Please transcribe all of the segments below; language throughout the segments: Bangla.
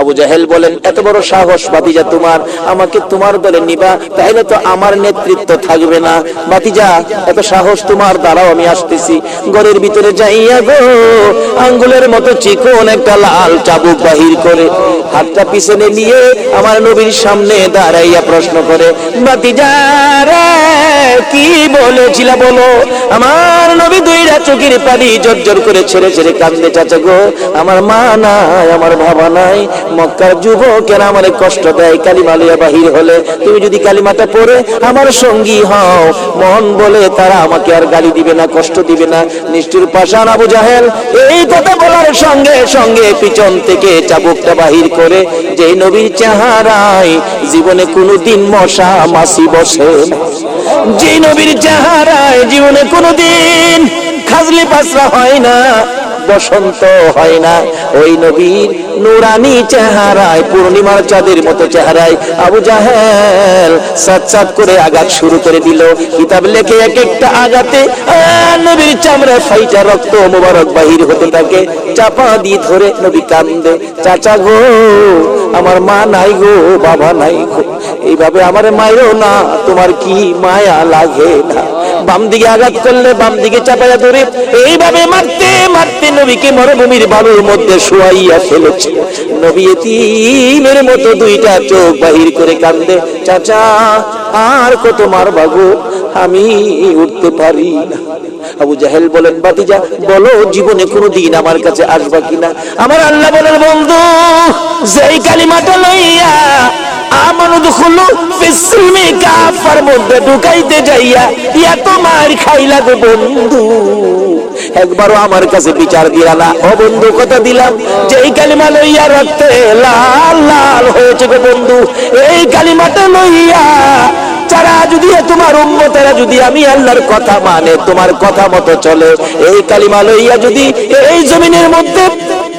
আবু জাহেল বলেন, এত বড় সাহস ভাতিজা তোমার, আমাকে তোমার দলে নিবা তাহলে তো আমার নেতৃত্ব থাকবে না। ভাতিজা, এত সাহস তোমার দ্বারাও আমি আসতেছি। ঘরের ভিতরে যাইয়া গো, আঙ্গুলের মতো চিকন একটা লাল চাবুক বাহির করে হাতটা পিছনে নিয়ে আমার নবীর সামনে দাঁড়াইয়া প্রশ্ন করে, ভাতিজা রে, কি বলেছিলা বলো? আমার নবী দুইটা চোখের পানি জর্জর করে ছেড়ে ছেড়ে কান্দে চাচা গো। আমার মা নাই, আমার বাবা নাই মক্কার যুবকেরা আমার কষ্ট দেয়, কালিমা লইয়া বাহির হলে। তুমি যদি কালিমাটা পড়ে, আমার সঙ্গী হও। মন বলে তারা আমাকে আর গালি দিবে না, কষ্ট দিবে না। নিষ্ঠুর পাশান আবু জাহেল, এই কথা বলার সঙ্গে সঙ্গে পিছন থেকে চাবুকটা বাহির করে যে নবীর চেহারায় জীবনে কোনোদিন মশা মাসি বসে। যে নবীর চেহারায় জীবনে কোনোদিন খাজলি পাসরা হয় না। বসন্ত হয় না। ওই নবীর নুরানি চেহারায়, পূর্ণিমার চাঁদের মতো চেহারায় আবু জাহেল সাত সাত করে আঘাত শুরু করে দিল। কিতাব লেখে এক একটা আঘাতে নবীর চামড়া ফাইটা রক্ত মোবারক বাহির হতে থাকে। চাপা দিয়ে ধরে নবী কান্দে, চাচা গো, আমার মা নাই গো, বাবা নাই গো। এইভাবে আমার মায়েরও না, তোমার কি মায়া লাগে না? বাম দিকে আঘাত করলে বাম দিকে চাপাইয়া ধরে। এইভাবে মারতে মারতে নবীকে মরুভূমির বালুর মধ্যে শুয়াইয়া ফেলেছে। নবী এতিমের মতো দুইটা চোখ বাহির করে কান্দে, চাচা, আর কত মার গো? আমি উঠতে পারি না। আবু জাহেল বলেন, বাতিজা, বলো জীবনে কোনো দিন আমার কাছে আসবা কিনা? আমার আল্লাহ বলেন, বন্ধু, যেই কালিমাটা লইয়া বন্ধু। একবারও আমার কাছে বিচার না। ও বন্ধু, কথা দিলাম। যে এই কালিমা লইয়া রক্তে লাল লাল হয়েছে গো বন্ধু, এই কালিমাটা লইয়া যদি তোমার যদি আমি আল্লাহর কথা মানে তোমার কথা মতো চলে, এই কালিমা লইয়া যদি এই জমিনের মধ্যে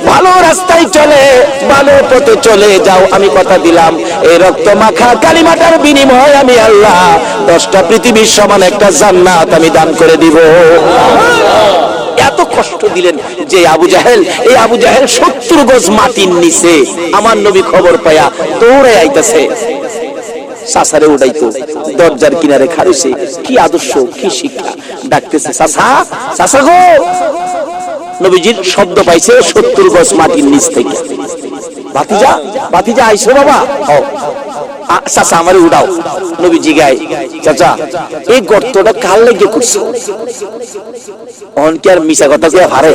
ভালো রাস্তায় চলে, ভালো পথে চলে যাও, আমি কথা দিলাম। এই রক্ত মাখা কালিমাটার বিনিময় আমি আল্লাহ দশটা পৃথিবীর সমান একটা জান্নাত আমি দান করে দিব। এত কষ্ট দিলেন যে আবু জাহেল, এই আবু জাহেল সত্তর গজ মাটির নিচে আমার নবী খবর পায়া দৌড়ে আইতাছে। সাসারে উঠাইতো, দরজার কিনারে খারুছে কি আদর্শ, কি শিক্ষা? ডাকতেছে, সাসা সাসা গো! নবীজির শব্দ পাইছে সত্তর গজ মাটির নিচ থেকে। বাতিজা বাতিজা আইসো বাবা। চাচা, আমারে উড়াও। নবী জিগায় চাচা, এই গর্তটা কার লেগে করছে? অন কি আর মিশা কথা কে হারে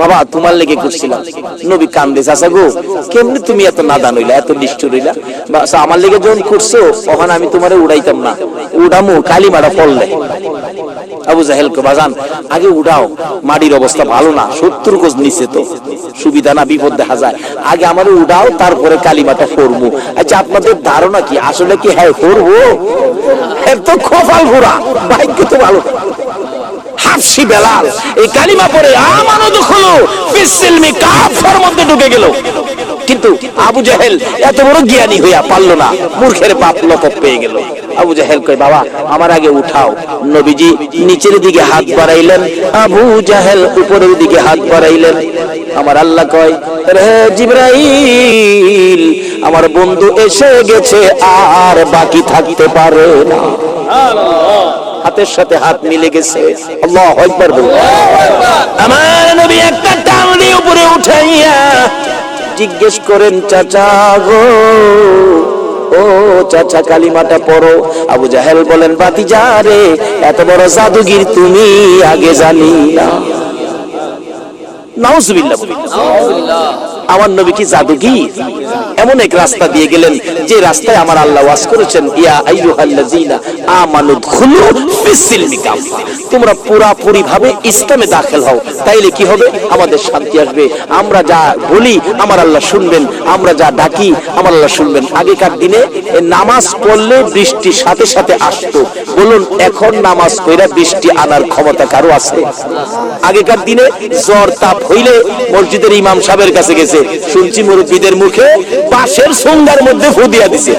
বাবা, তোমার লেগে করছিলাম। নবী কান্দে, চাচা গো, কেমনি তুমি এত নাদান হইলা, এত নিষ্ঠুর হইলা? আমার লেগে যখন করছ, তখন আমি তোমারে উড়াইতাম না। উড়ামু মারা পড়লে। আবু জাহেল কে বাজান, আগে উড়াও মাটির অবস্থা ভালো না, সত্তর কোজ নিচে তো, সুবিধা না, বিপদ দেখা যায়। আগে আমার উড়াও তারপরে কালিমাটা করব আচ্ছা আপনাদের ধারণা কি? আসলে কি হ্যাঁ করব এত খোফাল ঘোরা ভাগ্য তো ভালো। হাফসি বেলাল, এই কালিমা পরে আমানো দখলো ফিসিলমি কাফার মধ্যে ঢুকে গেল। কিন্তু আবু জাহেল এত বড় জ্ঞানী হইয়া পারল না মূর্খের বাপ লকব পেয়ে গেল। আবু জাহেল কয় বাবা আমার আগে উঠাও। নবীজি নিচের দিকে হাত বাড়াইলেন। আবু জাহেল উপরের দিকে হাত বাড়াইলেন। আমার আল্লাহ কয় রে জিব্রাইল আমার বন্ধু এসে গেছে আর বাকি থাকতে পারে না। হাতের সাথে হাত মিলে গেছে। আল্লাহ একবার বলুন আমার নবী একটা টান দিয়ে উপরে উঠাইয়া জিজ্ঞেস করেন, চাচা গো, ও চাচা কালিমাটা পড়ো। আবু জাহেল বলেন বাতি যা রে, এত বড় জাদুগির তুমি আগে জানি না নাউজুবিল্লাহ। বলি। আমার নবী কি জাদুগির এমন এক রাস্তা দিয়ে গেলেন যে রাস্তায় আমার আল্লাহ ওয়াজ করেছেন, ইয়া আইয়ুহাল্লাযীনা আমানু দুখুলু ফিসসিলমি কাফা তোমরা পুরাপুরি ভাবে ইসলামে দাখিল হও, তাইলে কি হবে? আমাদের শান্তি আসবে। আমরা যা বলি, আমার আল্লাহ শুনবেন। আমরা যা ডাকি, আমার আল্লাহ শুনবেন। আগেকার দিনে নামাজ পড়লে বৃষ্টি সাথে সাথে আসতো। বলুন, এখন নামাজ কইরা বৃষ্টি আনার ক্ষমতা কারও আছে? আগেকার দিনে জ্বর তাপ হইলে মসজিদের ইমাম সাহেবের কাছে গেছে শুনছি মুরব্বীদের মুখে বাঁশের সঙ্গার মধ্যে ফু দিয়া দিছে।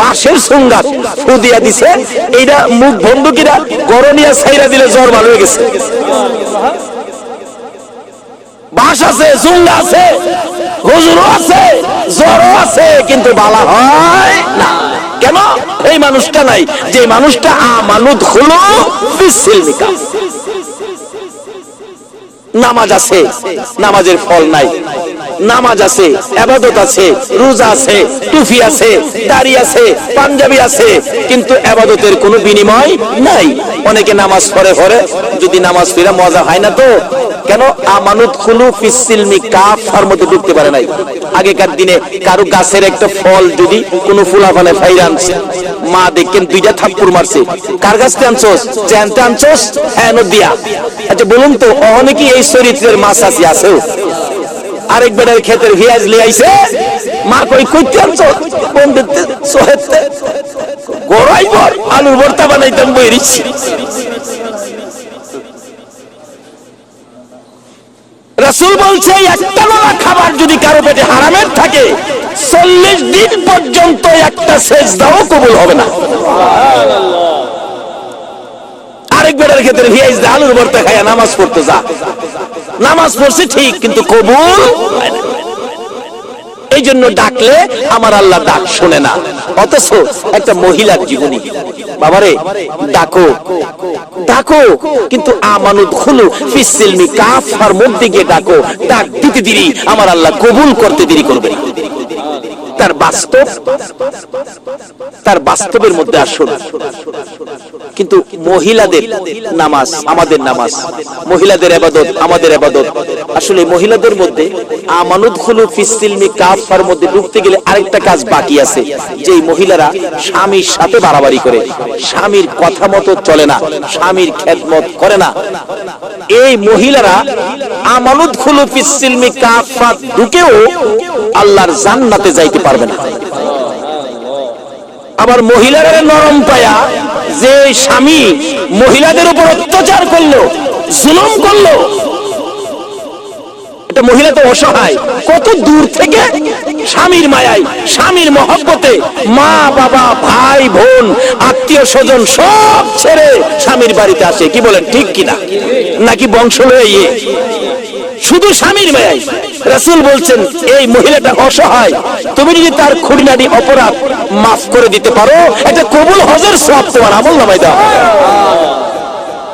বাঁশের সঙ্গার ফু দিয়া দিছে। এইটা মুখ বন্ধুকিরা গরনিয়া ছাইরা দিলে জ্বর ভালো হয়ে গেছে। বাস আছে জুঙ্গা আছে হুজুরও আছে, জ্বরও আছে, কিন্তু বালা হয় না। কেন? এই মানুষটা নাই। যে মানুষটা আমানুদ হলো ফিসিলমিকা নামাজ আছে, নামাজের ফল নাই। নামাজ আছে, আবাদত আছে, রোজা আছে টুফি আছে, দাড়ি আছে, পাঞ্জাবি আছে, কিন্তু আবাদতের কোনো বিনিময় নাই। অনেকে নামাজ পড়ে পড়ে, যদি নামাজ ফিরা মজা হয় না তো? কেন? আমানত খুলু ফিসিলমি কাফার মধ্যে ঢুকতে পারে নাই। আগেকার দিনে কারও গাছের একটা ফল যদি কোনো ফুলা ফালে ফাইরা আনছে মা দেখেন দুইটা থাপ্পুর মারছে। কার আনছোস? জ্যানতে আনছোস? হ্যাঁ আচ্ছা বলুন তো এই চরিত্রের মাছ আসি আছেও আরেক বেটার ভিয়াজ লিয়ে আইছে। মা কই কইতে আনছো? সোহেতে। গড়াই ভর্তা বানাইতাম বই রিচ্ছি রাসূল বলছে একটা খাবার যদি কারও পেটে হারামের থাকে চল্লিশ দিন পর্যন্ত একটা সেজদাও কবুল হবে না। ক্ষেত্রে দিয়ে আলুর ভর্তা নামাজ পড়তে যা। নামাজ পড়ছে ঠিক, কিন্তু কবুল। এই জন্য ডাকলে আমার আল্লাহ ডাক না। অথচ একটা মহিলার জীবনী। বাবারে, ডাকো। ডাকো, কিন্তু আমানুদ খুলু ফিসিলমি কাফার মধ্যে গিয়ে ডাকো। ডাক দিতে দেরি আমার আল্লাহ কবুল করতে দেরি করবে তার বাস্তব তার বাস্তবের মধ্যে আসুন। কিন্তু মহিলাদের নামাজ, আমাদের নামাজ, মহিলাদের আবাদত, আমাদের আবাদত। আসলে মহিলাদের মধ্যে আমানুদ খুলু ফিসিলমি কাফার মধ্যে ঢুকতে গেলে আরেকটা কাজ বাকি আছে যে মহিলারা স্বামীর সাথে বাড়াবাড়ি করে। স্বামীর কথা মতো চলে না, স্বামীর খেদমত করে না। এই মহিলারা আমানুদ খুলু ফিসিলমি কাফা ঢুকেও আল্লাহর জান্নাতে যাইতে পারবে না। আবার মহিলারা নরম পায়া, যে স্বামী মহিলাদের উপর অত্যাচার করল, জুলুম করল, এটা মহিলা তো অসহায়। কত দূর থেকে স্বামীর মায়ায়, স্বামীর মহব্বতে মা, বাবা, ভাই, বোন, আত্মীয় স্বজন সব ছেড়ে স্বামীর বাড়িতে আসে। কি বলেন, ঠিক কিনা? নাকি বংশ লয়ে ইয়ে? শুধু স্বামীর মায়ায় রাসুল বলছেন, এই মহিলাটা অসহায়। তুমি যদি তার খুঁটিনাটি অপরাধ মাফ করে দিতে পারো, এটা কবুল হজের সব তোমার আমল নামাই দাও।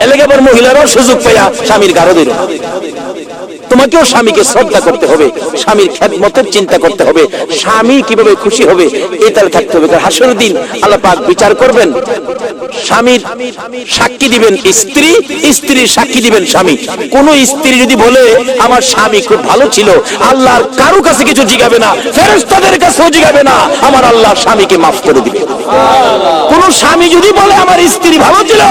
এলাকা আবার মহিলারাও সুযোগ পাইয়া স্বামীর গারো দিল। তোমাকেও স্বামীকে শ্রদ্ধা করতে হবে, স্বামীর খ্যাতমতের চিন্তা করতে হবে, স্বামী কীভাবে খুশি হবে এটার থাকতে হবে। হাসর দিন আল্লাহ পাক বিচার করবেন, স্বামীর সাক্ষী দিবেন স্ত্রী, স্ত্রীর সাক্ষী দিবেন স্বামী। কোন স্ত্রী যদি বলে, আমার স্বামী খুব ভালো ছিল, আল্লাহর কারও কাছে কিছু জিগাবে না, ফেরেশতাদের কাছেও জিগাবে না, আমার আল্লাহ স্বামীকে মাফ করে দিবে। কোন স্বামী যদি বলে, আমার স্ত্রী ভালো ছিল,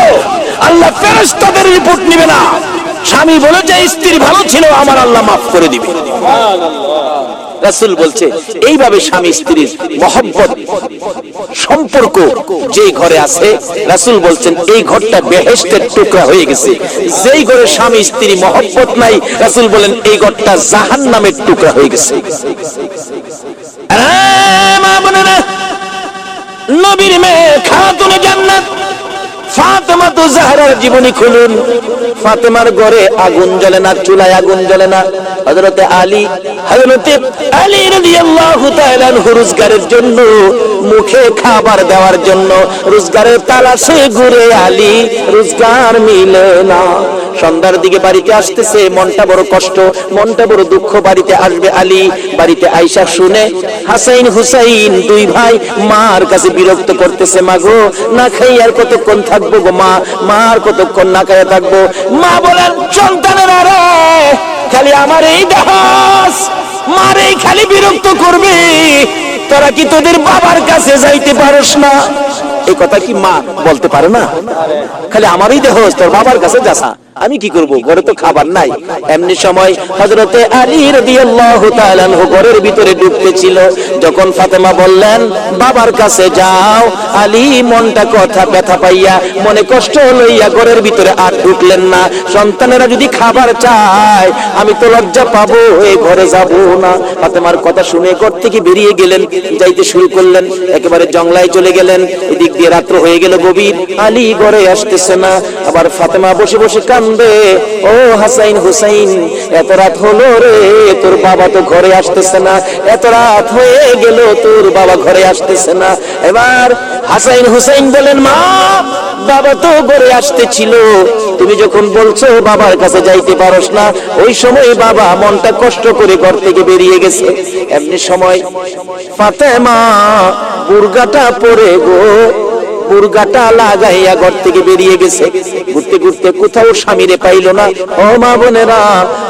আল্লাহ ফেরেশতাদের রিপোর্ট নিবে না। স্বামী বলে যে স্ত্রী ভালো ছিল, আমার আল্লাহ মাফ করে দিবে। রাসূল বলছে, এইভাবে স্বামী স্ত্রীর মহব্বত, সম্পর্ক যে ঘরে আছে, রাসূল বলছেন, এই ঘরটা বেহেশতের টুকরা হয়ে গেছে। যেই ঘরে স্বামী স্ত্রী মহব্বত নাই, রাসূল বলেন, এই ঘরটা জাহান নামের টুকরা হয়ে গেছে। নবীর মেয়ে খাতুনে জান্নাত ফাতেমা তো জাহরার জীবনী খুলুন। ফাতেমার ঘরে আগুন জ্বলে না, চুলায় আগুন জ্বলে না। হযরতে আলী হযরতে আলী রাদিয়াল্লাহু তাআলা রোজগারের জন্য, মুখে খাবার দেওয়ার জন্য রোজগারের তালাশে ঘুরে আলী রোজগার মিলে না। সন্ধ্যার দিকে বাড়িতে আসতেছে, মনটা বড় কষ্ট, মনটা বড় দুঃখ। বাড়িতে আসবে আলী, বাড়িতে আইসা শুনে, হাসাইন হুসাইন দুই ভাই মার কাছে বিরক্ত করতেছে মা গো না খাই আর কতক্ষণ থাকব? গো মা, মার কতক্ষণ না খাইয়া থাকব? মা বলেন, সন্তানের আরে খালি আমার এই দাস মার এই খালি বিরক্ত করবে। তোরা কি তোদের বাবার কাছে যাইতে পারস না? এই কথা কি মা বলতে পারে না? খালি আমারই দেহ তোর বাবার কাছে যাসা। আমি কি করব? ঘরে তো খাবার নাই। এমনি সময় হযরতে আলী রাদিয়াল্লাহু তাআলা আনহু ঘরের ভিতরে ঢুকতেছিল। যখন ফাতেমা বললেন, বাবার কাছে যাও। আলী মনটা কথা ব্যথা পাইয়া, মনে কষ্ট লইয়া ঘরের ভিতরে আর ঢুকলেন না। সন্তানেরা যদি খাবার চায়, আমি তো লজ্জা পাবো এই ঘরে যাব না। ফাতেমার কথা শুনে ঘর থেকে বেরিয়ে গেলেন, যাইতে শুরু করলেন। একেবারে জংলায় চলে গেলেন। এদিক দিয়ে রাত্র হয়ে গেল গভীর। আলী ঘরে আসতেছে না। আবার ফাতেমা বসে বসে কান কান্দে, ও হাসাইন হুসাইন, এত রাত হলো রে, তোর বাবা তো ঘরে আসতেছে না। এত রাত হয়ে গেল, তোর বাবা ঘরে আসতেছে না। এবার হাসাইন হুসাইন বলেন, মা, বাবা তো ঘরে আসতেছিল। তুমি যখন বলছো বাবার কাছে যাইতে পারস না, ওই সময় বাবা মনটা কষ্ট করে ঘর থেকে বেরিয়ে গেছে। এমনি সময় ফাতেমা বুর্গাটা পরে গো বুর্গাটা ঘর থেকে বেরিয়ে গেছে। ঘুরতে ঘুরতে কোথাও স্বামীরে পাইল না। ও মা বোনেরা,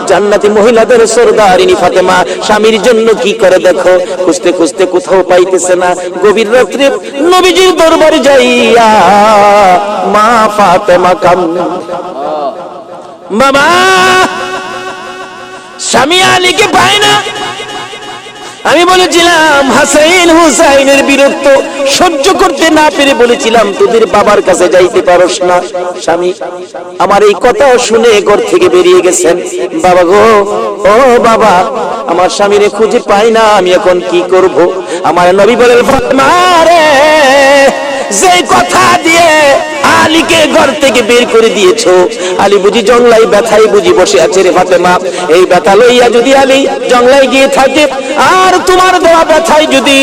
জান্নাতি মহিলাদের সরদারিনী ফাতেমা, স্বামীর জন্য কি করে দেখো? খুঁজতে খুঁজতে কোথাও পাইতেছে না। গভীর রাত্রে নবীজির দরবারে যাইয়া মা ফাতেমা কাম বাবা স্বামী আলীকে পায় না। আমি বলেছিলাম, হাসাইন হুসাইনের বিরক্ত সহ্য করতে না পেরে বলেছিলাম, তোদের বাবার কাছে যাইতে পারস না। স্বামী, আমার এই কথাও শুনে ঘর থেকে বেরিয়ে গেছেন। বাবা গো, ও বাবা, আমার স্বামীরে খুঁজে পাই না, আমি এখন কি করব? আমার নবী বলেন ফাতেমা রে যে কথা দিয়ে আলীকে ঘর থেকে বের করে দিয়েছ, আলী বুঝি জংলাই ব্যথায় বুঝি বসে আছে রে ফাতেমা। এই ব্যথা লইয়া যদি আলী জংলাই গিয়ে থাকে, আর তোমার দেওয়া ব্যথায় যদি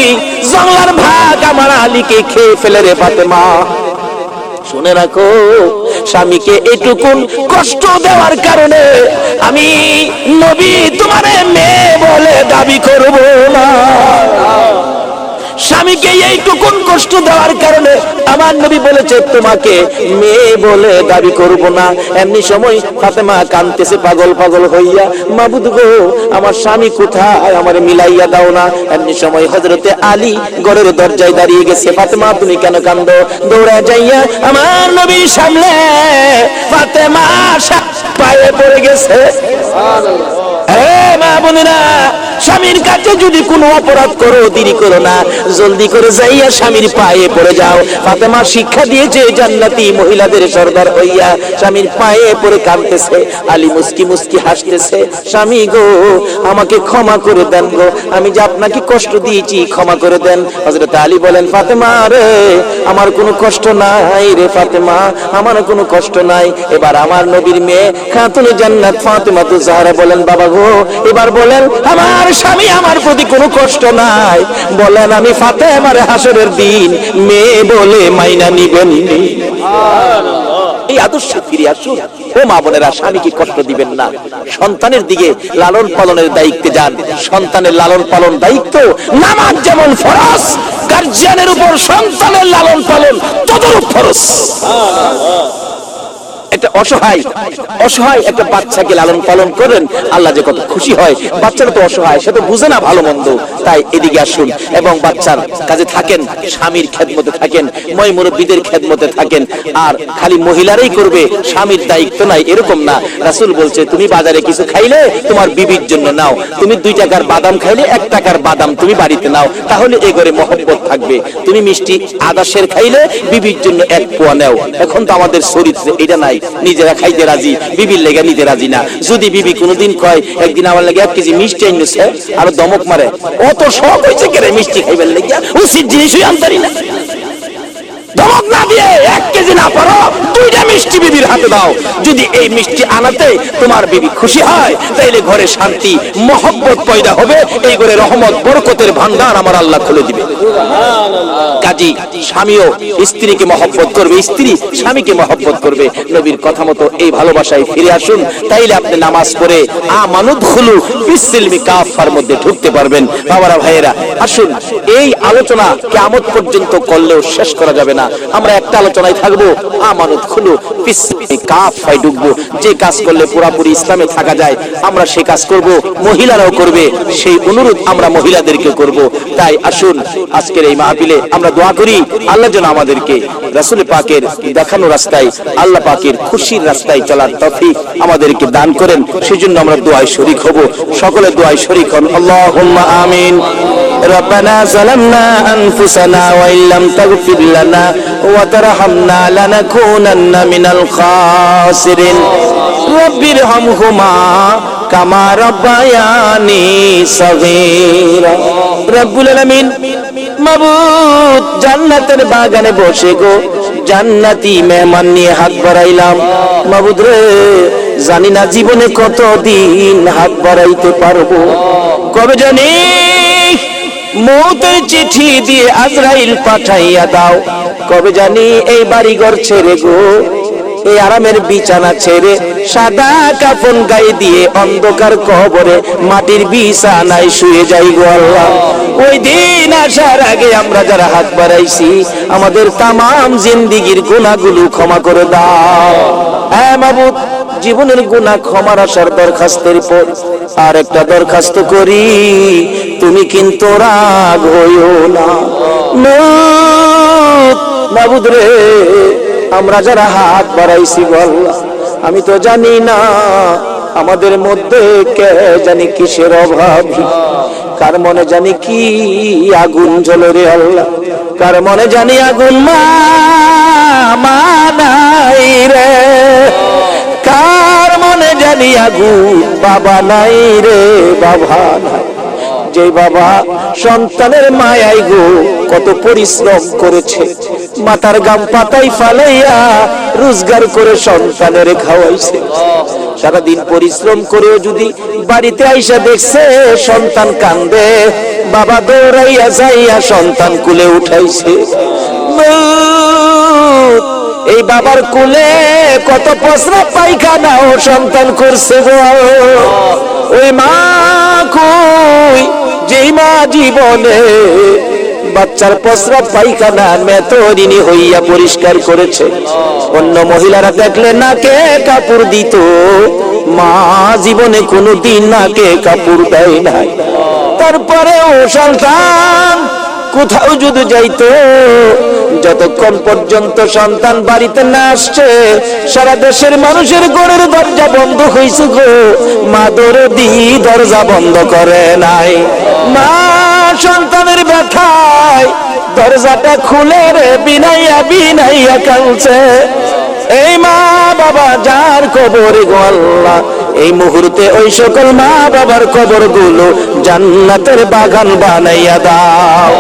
জংলার ভাগ আমার আলীকে খেয়ে ফেলে রে ফাতেমা। শুনে রাখো, স্বামীকে এটুকুন কষ্ট দেওয়ার কারণে আমি নবী তোমারে মেয়ে বলে দাবি করব না। স্বামীকে এইটুকুন কষ্ট দেওয়ার কারণে আমার নবী বলেছে তোমাকে মেয়ে বলে দাবি করব না। এমনি সময় ফাতেমা কানতেছে পাগল পাগল হইয়া মাবুদ গো আমার স্বামী কোথায়? আমার মিলাইয়া দাও না। এমনি সময় হজরতে আলী ঘরের দরজায় দাঁড়িয়ে গেছে ফাতেমা তুমি কেন কান্দো দৌড়া যাইয়া আমার নবীর সামনে ফাতেমা পায়ে পড়ে গেছে। এ মা বোনেরা স্বামীর কাছে যদি কোনো অপরাধ করো, দেরি করো না। জলদি করে যাইয়া স্বামীর পায়ে পড়ে যাও। ফাতেমা শিক্ষা দিয়েছে, জান্নাতি মহিলাদের সর্দার হইয়া স্বামীর পায়ে পড়ে কাঁদতেছে। আলী মুস্কি মুস্কি হাসতেছে, স্বামী গো, আমাকে ক্ষমা করে দেন গো। আমি যে আপনাকে কষ্ট দিয়েছি, ক্ষমা করে দেন। হযরত আলী বলেন, ফাতেমা রে, আমার কোনো কষ্ট নাই রে ফাতেমা, আমার কোনো কষ্ট নাই। এবার আমার নবীর মেয়ে খাতুনে জান্নাত ফাতেমা তো জাহরা বলেন, বাবা গো, এবার বলেন, আমার স্বামী আমার প্রতি কোনো কষ্ট নাই। বলেন আমি ফাতেমার হাসরের দিন মেয়ে বলে মাইনা নিবেন। এই আদর্শে ফিরে আসুন। ও মা বোনেরা, স্বামীকে কষ্ট দিবেন না। সন্তানের দিকে লালন পালনের দায়িত্বে যান। সন্তানের লালন পালন দায়িত্ব নামাজ যেমন ফরজ, গার্জিয়ানের উপর সন্তানের লালন পালন তদরূপ ফরজ। একটা অসহায় অসহায় একটা বাচ্চাকে লালন পালন করেন, আল্লাহ যে কত খুশি হয়, বাচ্চাটা তো অসহায়, সে তো বুঝে না ভালো মন্দ। তাই এদিকে আসুন, এবং বাচ্চার কাজে থাকেন, স্বামীর খেদমতে থাকেন, ময় মুরব্বীদের খেদমতে থাকেন, আর খালি মহিলারাই করবে, স্বামীর দায়িত্ব নাই, এরকম না। রাসূল বলছে, তুমি বাজারে কিছু খাইলে, তোমার বিবির জন্য নাও। তুমি দুই টাকার বাদাম খাইলে, এক টাকার বাদাম তুমি বাড়িতে নাও। তাহলে এ ঘরে মহব্বত থাকবে। তুমি মিষ্টি আদাসের খাইলে, বিবির জন্য এক পোয়া নাও। এখন তো আমাদের চরিত্রে এটা নাই। নিজেরা খাইতে রাজি, বিবির লেগে নিতে রাজি না। যদি বিবি কোনোদিন কয়, একদিন আমার লেগে এক কেজি মিষ্টি আনছে আর দমক মারে, অত শখ হয়েছে কেরে মিষ্টি খাইবার লেগে উচিত জিনিসই আনতারি না। দমক না দিয়ে এক কেজি না পারো, দুইটা মিষ্টি বিবির হাতে দাও। যদি এই মিষ্টি আনাতে তোমার বিবি খুশি হয়, তাইলে ঘরে শান্তি, মহব্বত পয়দা হবে। এই ঘরে রহমত, বরকতের ভান্ডার আমার আল্লাহ খুলে দিবে। কাজী, স্বামীও স্ত্রীকে মহব্বত করবে, স্ত্রী স্বামীকে মহব্বত করবে। নবীর কথা মতো এই ভালোবাসায় ফিরে আসুন। তাইলে আপনি নামাজ পড়ে আমানুদ খুলু বিসিলমি কাফার মধ্যে ঢুকতে পারবেন। বাবারা, ভাইয়েরা, আসুন। এই আলোচনা কেমন পর্যন্ত করলেও শেষ করা যাবে না। আমরা একটা আলোচনায় থাকব আমানত খুলু যে কাজ করলে পুরাপুরি ইসলামে থাকা যায়, আমরা সেই কাজ করব, মহিলারাও করবে, সেই অনুরোধ আমরা মহিলাদেরকে করব। তাই আসুন, আজকের এই মাহফিলে আমরা দোয়া করি, আল্লাহ যেন আমাদেরকে রাসূল পাকের দেখানো রাস্তায়, আল্লাহ পাকের খুশির রাস্তায় চলার তৌফিক আমাদেরকে দান করেন। সেজন্য আমরা দোয়ায় শরীক হব। সকলে দোয়ায় শরীক হন। আল্লাহ আমিন। ربنا ظلمنا أنفسنا وإن لم تغفر لنا وترحمنا لنكونن من الخاسرين رب ارحمهما كما ربياني صغيرا رب العالمين মাবুদ জান্নাতের বাগানে বসে গো জান্নাতি মেহমান নিয়ে হাত বাড়াইলাম মাবুদ রে জানি না জীবনে কতদিন হাত বাড়াইতে পারবো কবে জানি মৌতের চিঠি দিয়ে আজরাইল পাঠাইয়া দাও। কবে জানি এই বাড়ি ঘর ছেড়ে গো। এই আরামের বিছানা ছেড়ে সাদা কাফন গায়ে দিয়ে অন্ধকার কবরে মাটির বিছানায় শুয়ে যাই গো আল্লাহ। ওই দিন আসার আগে আমরা যারা হাত বাড়াইছি, আমাদের তামাম জিন্দিগির গুণাগুলো ক্ষমা করে দাও। হ্যাঁ মাবুদ। জীবনের গুণা ক্ষমার আসার দরখাস্তের পর আর একটা দরখাস্ত করি। তুমি কিন্তু রাগ হইও না। মাবুদ রে, আমরা যারা হাত বাড়াইছি বল আমি তো জানি না আমাদের মধ্যে কে জানি কিসের অভাব। কার মনে জানি কি আগুন জ্বলে রে আল্লাহ, কার মনে জানি আগুন মা মানাই রে। জানি আগুন বাবা নাই রে বাবা নাই। যে বাবা সন্তানের মায়াই গো কত পরিশ্রম করেছে। মাথার গাম পাতাই ফালাইয়া রোজগার করে সন্তানের খাওয়াইছে। সারাদিন পরিশ্রম করেও যদি বাড়িতে আইসা দেখছে সন্তান কান্দে। বাবা দৌড়াইয়া যাইয়া সন্তান কুলে উঠাইছে। মৌত, এই বাবার কুলে কত পসরা পায়খানা ও সন্তান করছে গো। ওই মা কই, যেই মা জীবনে বাচ্চার পসরা পায়খানা মেতরিনী হইয়া পরিষ্কার করেছে। অন্য মহিলারা দেখলে নাকে কাপড় দিত। মা জীবনে কোনো দিন নাকে কাপড় দেয় নাই। তারপরে ও সন্তান কোথাও যদি যাইতো, যতক্ষণ পর্যন্ত সন্তান বাড়িতে না আসছে, সারা দেশের মানুষের ঘরের দরজা বন্ধ হয়েছে গো। মা দরদি দরজা বন্ধ করে নাই। মা, সন্তানের ব্যথায় দরজাটা খুলে রে, বিনাইয়া বিনাইয়া কালছে এই মা বাবা যার কবর গো এই মুহূর্তে ওই সকল মা বাবার কবরগুলো জান্নাতের বাগান বানাইয়া দাও।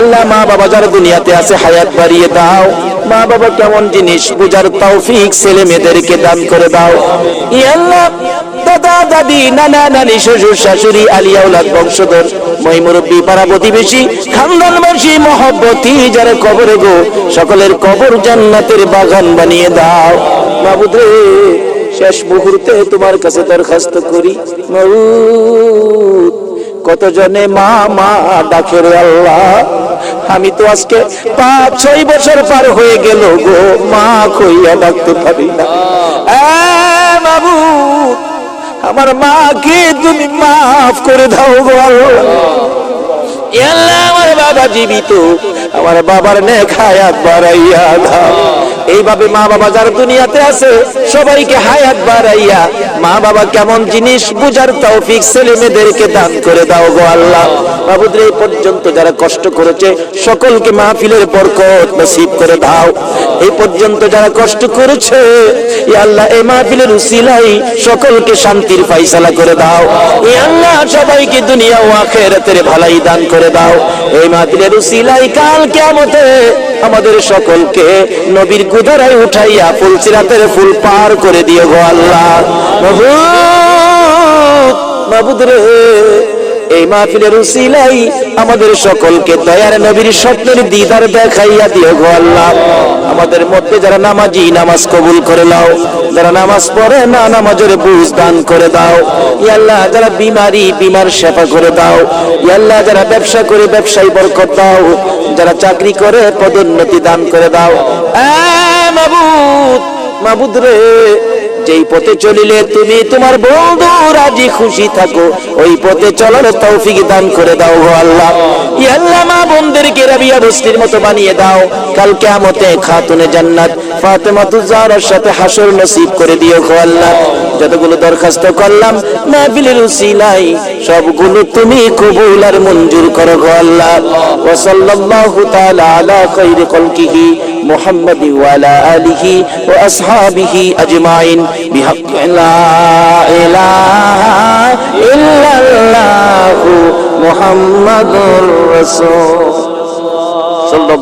আল্লাহ, মা বাবা যারা দুনিয়াতে আছে, হায়াত বাড়িয়ে দাও। মা বাবা কেমন জিনিস বুঝার তৌফিক ছেলে মেয়েদেরকে দান করে দাও। আল্লাহ, দাদা, দাদি, নানা, নানি, শ্বশুর, শাশুড়ি আলিয়া উলাদ বংশধর, মই মুরব্বী, পাড়া প্রতিবেশী খানদানবাসী মহব্বতী, যারা কবরে গো, সকলের কবর জান্নাতের বাগান বানিয়ে দাও। মাবুদ রে শেষ মুহূর্তে তোমার কাছে দরখাস্ত করি। মাবুদ কতজনে মা মা ডাকে রে আল্লাহ? আমি তো আজকে পাঁচ ছয় বছর পার হয়ে গেল গো মা কইয়া ডাকতে পারি না। মাবুদ আমার মাকে তুমি মাফ করে দাও গো আল্লাহ। আমার বাবা জীবিত আমার বাবার নেক হায়াত বাড়াইয়া দাও। এইভাবে মা বাবা যারা দুনিয়াতে আছে, সবাইকে হায়াত বাড়াইয়া মা বাবা কেমন জিনিস বুঝার তৌফিক ছেলে মেয়েদেরকে দান করে দাও গো আল্লাহ। বাবুদের এই পর্যন্ত যারা কষ্ট করেছে, সকলকে মাহফিলের বরকত নসিব করে দাও। এই পর্যন্ত যারা কষ্ট করেছে আল্লাহ, এই মাহফিলের উসিলাই সকলকে শান্তির ফাইসালা করে দাও। আল্লাহ, সবাইকে দুনিয়া ও আখেরাতের ভালাই দান করে দাও। এই মাহফিলের উসিলাই কাল কিয়ামতে আমাদের সকলকে নবীর গুদারায় উঠাইয়া ফুল চিরাতের ফুল পার করে দিয়ে গো আল্লাহ। রে। এই মাহফিলের উসিলাই আমাদের সকলকে দয়ার নবীর স্বপ্নের দিদার দেখাইয়া দিও গো আল্লাহ। আমাদের মধ্যে যারা নামাজি, নামাজ কবুল করে নাও। যারা নামাজ পড়ে না, নামাজের বুঝ দান করে দাও। ই আল্লাহ, যারা বিমারি, বিমার সেবা করে দাও। ই আল্লাহ, যারা ব্যবসা করে ব্যবসায়ী বরকত দাও। যারা চাকরি করে, পদোন্নতি দান করে দাও। মাবুদ মাবুদ রে। যেই পথে চলিলে তুমি তোমার বন্ধু রাজি খুশি থাকো, ওই পথে চলার তৌফিক দান করে দাও গো আল্লাহ। আল্লাহ মা বোনদেরকে রাবিয়া বস্তির মতো বানিয়ে দাও। কাল কিয়ামতে খাতুনে জান্নাত। ফাতেমাতু জাহরার সাথে হাসর নসিব করে দিও গো আল্লাহ যতগুলো দরখাস্ত করলাম মাহফিলের উসিলাই সবগুলো তুমি কবুল আর মঞ্জুর করো গো আল্লাহ ওয়া সাল্লাল্লাহু তাআলা আলা খাইরি খলকিহি محمد وعلى آله وأصحابه أجمعين بحق لا إله إلا الله محمد رسول صلى الله